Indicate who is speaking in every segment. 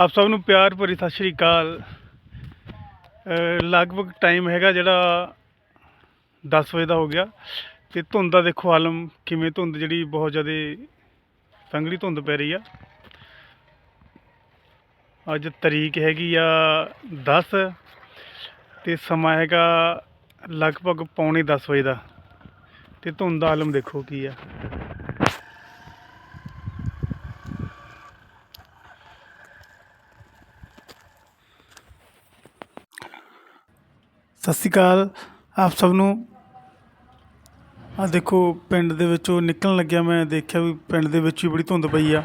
Speaker 1: ਆਪ ਸਭ ਨੂੰ ਪਿਆਰ ਭਰੀ ਸਤਿ ਸ਼੍ਰੀ ਅਕਾਲ। ਲਗਭਗ ਟਾਈਮ ਹੈਗਾ ਜਿਹੜਾ 10 ਵਜੇ ਦਾ ਹੋ ਗਿਆ ਤੇ ਧੁੰਦ ਦਾ ਦੇਖੋ ਆਲਮ ਕਿਵੇਂ ਧੁੰਦ ਜਿਹੜੀ ਬਹੁਤ ਜ਼ਿਆਦਾ ਸੰਘਣੀ ਧੁੰਦ ਪੈ ਰਹੀ ਆ। ਅੱਜ ਤਰੀਕ ਹੈਗੀ ਆ 10 ਤੇ ਸਮਾਂ ਹੈਗਾ ਲਗਭਗ ਪੌਣੇ 10 ਵਜੇ ਦਾ। ਤੇ ਧੁੰਦ ਦਾ ਆਲਮ ਦੇਖੋ ਕੀ ਆ। ਸਤਿ ਸ਼੍ਰੀ ਅਕਾਲ। ਆਪ ਸਭ ਨੂੰ ਆ ਦੇਖੋ, ਪਿੰਡ ਦੇ ਵਿੱਚੋਂ ਨਿਕਲਣ ਲੱਗਿਆ ਮੈਂ। ਦੇਖਿਆ ਵੀ ਪਿੰਡ ਦੇ ਵਿੱਚ ਵੀ ਬੜੀ ਧੁੰਦ ਪਈ ਆ।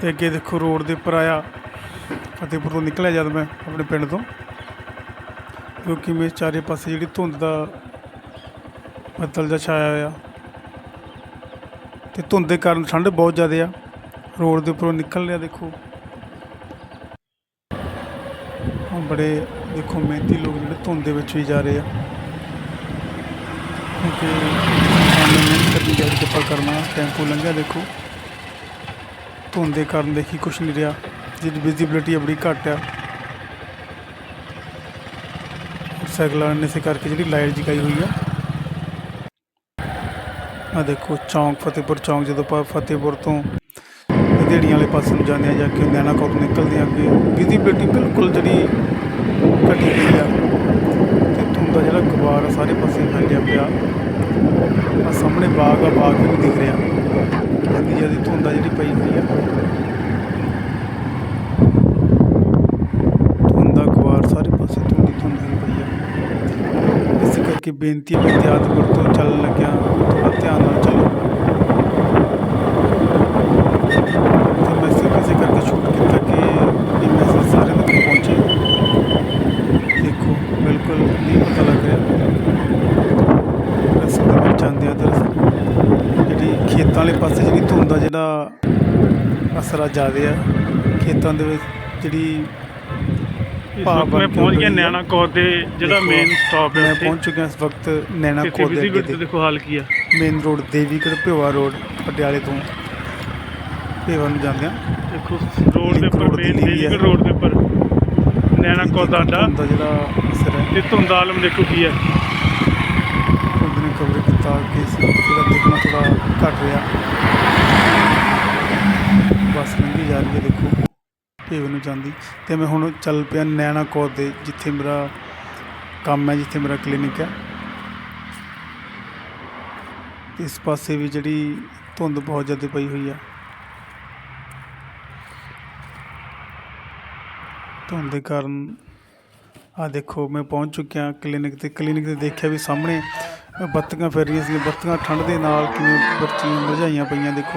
Speaker 1: ਤੇ ਅੱਗੇ ਦੇਖੋ, ਰੋਡ ਦੇ ਉੱਪਰ ਆਇਆ। ਫਤਿਹਪੁਰ ਤੋਂ ਨਿਕਲਿਆ ਜਦ ਮੈਂ ਆਪਣੇ ਪਿੰਡ ਤੋਂ। ਕਿਉਂਕਿ ਮੇਰੇ ਚਾਰੇ ਪਾਸੇ ਜਿਹੜੀ ਧੁੰਦ ਦਾ ਬੱਦਲ ਜਿਹਾ ਛਾਇਆ ਹੋਇਆ। ਤੇ ਧੁੰਦ ਦੇ ਕਾਰਨ ਠੰਡ ਬਹੁਤ ਜ਼ਿਆਦਾ ਆ। ਰੋਡ ਦੇ ਉੱਪਰੋਂ ਨਿਕਲ ਰਿਹਾ ਦੇਖੋ। ਬੜੇ ਦੇਖੋ ਮਿਹਨਤੀ ਲੋਕ ਜਿਹੜੇ ਧੁੰਦ ਦੇ ਵਿੱਚ ਵੀ ਜਾ ਰਹੇ ਆ। ਕਿਉਂਕਿ ਸਾਨੂੰ ਮਿਹਨਤ ਕਰਨੀ ਚਾਹੀਦੀ ਕਿਰਪਾ ਕਰਨਾ ਟੈਂਪੂ ਲੰਘਿਆ ਦੇਖੋ। ਧੁੰਦ ਦੇ ਕਾਰਨ ਦੇਖੀ ਕੁਛ ਨਹੀਂ ਰਿਹਾ ਜਿਹਦੀ ਵਿਜ਼ਿਬਿਲਿਟੀ ਬੜੀ ਘੱਟ ਆ। ਸਾਈਕਲਾਂ ਨੇ ਇਸੇ ਕਰਕੇ ਜਿਹੜੀ ਲਾਈਟ ਜਗਾਈ ਹੋਈ ਆ। ਆ ਦੇਖੋ, ਚੌਂਕ, ਫਤਿਹਪੁਰ ਚੌਂਕ, ਜਦੋਂ ਆਪਾਂ ਫਤਿਹਪੁਰ ਤੋਂ ਦੇੜੀਆਂ ਵਾਲੇ ਪਾਸੇ ਨੂੰ ਜਾਂਦੇ ਆ, ਜਾਂ ਕਿ ਨੈਣਾ ਕੋਲ ਨਿਕਲਦੇ ਆ ਅੱਗੇ। ਵਿਜ਼ਿਬਿਲਿਟੀ ਬਿਲਕੁਲ ਜਿਹੜੀ ਘਟੀ ਗਈ ਆ। ਤੇ ਧੁੰਦ ਦਾ ਜਿਹੜਾ ਗੁਬਾਰ ਆ, ਸਾਰੇ ਪਾਸੇ ਫੈਲਿਆ ਪਿਆ। ਆ ਸਾਹਮਣੇ ਬਾਗ ਆ, ਬਾਗ ਵੀ ਦਿਖ ਰਿਹਾ। ਇੰਨੀ ਜ਼ਿਆਦਾ ਧੁੰਦ ਆ ਜਿਹੜੀ ਪਈ ਹੋਈ ਆ। ਧੁੰਦ ਦਾ ਗੁਬਾਰ ਸਾਰੇ ਪਾਸੇ ਧੁੰਦ ਹੀ ਧੁੰਦ ਪਈ ਆ। ਇਸ ਕਰਕੇ ਬੇਨਤੀ ਹੈ ਵੀ ਇhtiyਾਤ ਤੋਂ ਚੱਲਣ ਲੱਗਿਆ ਥੋੜਾ ਧਿਆਨ ਨਾਲ ਚੱਲੋ ਤੇ ਮੈਸੇਜ ਕਿਸੇ ਕਰਕੇ ਸ਼ੂਟ ਕੀਤਾ ਕਿ ਇਹ ਮੈਸੇਜ ਸਾਰੇ ਤੱਕ ਪਹੁੰਚੇ ਦੇਖੋ ਬਿਲਕੁਲ ਪਤਾ ਲੱਗ ਰਿਹਾ ਰਸਤੇ ਦੇ ਵਿੱਚ ਜਾਂਦੇ ਆ ਦਰਅਸਲ ਜਿਹੜੀ ਖੇਤਾਂ ਵਾਲੇ ਪਾਸੇ ਜਿਹੜੀ ਧੁੰਦ ਦਾ ਜਿਹੜਾ ਅਸਰ ਆ ਜ਼ਿਆਦਾ ਆ ਖੇਤਾਂ ਦੇ ਵਿੱਚ ਜਿਹੜੀ
Speaker 2: ਇਸ
Speaker 1: ਭਾਵ
Speaker 2: ਮੈਂ ਪਹੁੰਚ ਗਿਆ
Speaker 1: ਉੱਭਰੀ ਆ।
Speaker 2: ਕੌਰ ਦੇ ਜਿਹੜਾ ਮੇਨ ਸਟਾਪ ਹੈ
Speaker 1: ਮੈਂ ਪਹੁੰਚ ਚੁੱਕਿਆ ਇਸ ਵਕਤ ਨੈਣਾ
Speaker 2: ਇੱਥੇ
Speaker 1: ਦੇ ਅੱਗੇ
Speaker 2: ਦੇਖੋ ਹਾਲ ਕੀ ਆ
Speaker 1: ਮੇਨ ਰੋਡ ਦੇਵੀਗੜ੍ਹ ਭਿਵਾ ਰੋਡ ਪਟਿਆਲੇ ਤੋਂ ਭਿਵਾ ਨੂੰ ਜਾਂਦੇ ਆ
Speaker 2: ਦੇਖੋ ਰੋਡ ਦੇ ਉੱਪਰ
Speaker 1: road
Speaker 2: ਮੇਨ
Speaker 1: ਨੀਵੀਂ
Speaker 2: ਰੋਡ ਦੇ ਉੱਪਰ ਨਿਆਣਾ ਕੌਰ ਦਾ ਅੱਡਾ
Speaker 1: ਜਿਹੜਾ
Speaker 2: ਤੇ ਧੁੰਦ ਆਲਮ ਦੇਖੋ ਕੀ ਆ
Speaker 1: ਧੁੰਦ ਨੇ ਕਵਰ ਕੀਤਾ ਕਿ ਜਿਹੜਾ ਦੇਖਣਾ ਥੋੜਾ ਘਟ ਰਿਹਾ। ਬੱਸ ਲੰਘੀ ਜਾ ਰਹੀ ਹੈ, ਦੇਖੋ। ਭੇਵੇ ਨੂੰ ਜਾਂਦੀ। ਤੇ ਮੈਂ ਹੁਣ ਚੱਲ ਪਿਆ ਨੈਣਾ ਕੌਰ ਦੇ, ਜਿੱਥੇ ਮੇਰਾ ਕੰਮ ਹੈ, ਜਿੱਥੇ ਮੇਰਾ ਕਲੀਨਿਕ ਹੈ। ਇਸ ਪਾਸੇ ਵੀ ਜਿਹੜੀ ਧੁੰਦ ਬਹੁਤ ਜ਼ਿਆਦਾ ਪਈ ਹੋਈ ਆ। ਧੁੰਦ ਦੇ ਕਾਰਨ ਆ ਦੇਖੋ, ਮੈਂ ਪਹੁੰਚ ਚੁੱਕਿਆ ਕਲੀਨਿਕ ਤੇ। ਕਲੀਨਿਕ ਤੇ ਦੇਖਿਆ ਵੀ ਸਾਹਮਣੇ ਬੱਤੀਆਂ ਫਿਰ ਰਹੀਆਂ ਸੀ ਬੱਤੀਆਂ ਠੰਡ ਦੇ ਨਾਲ ਕਿਵੇਂ ਬੱਚੀਆਂ ਮੁਰਝਾਈਆਂ ਪਈਆਂ, ਦੇਖੋ।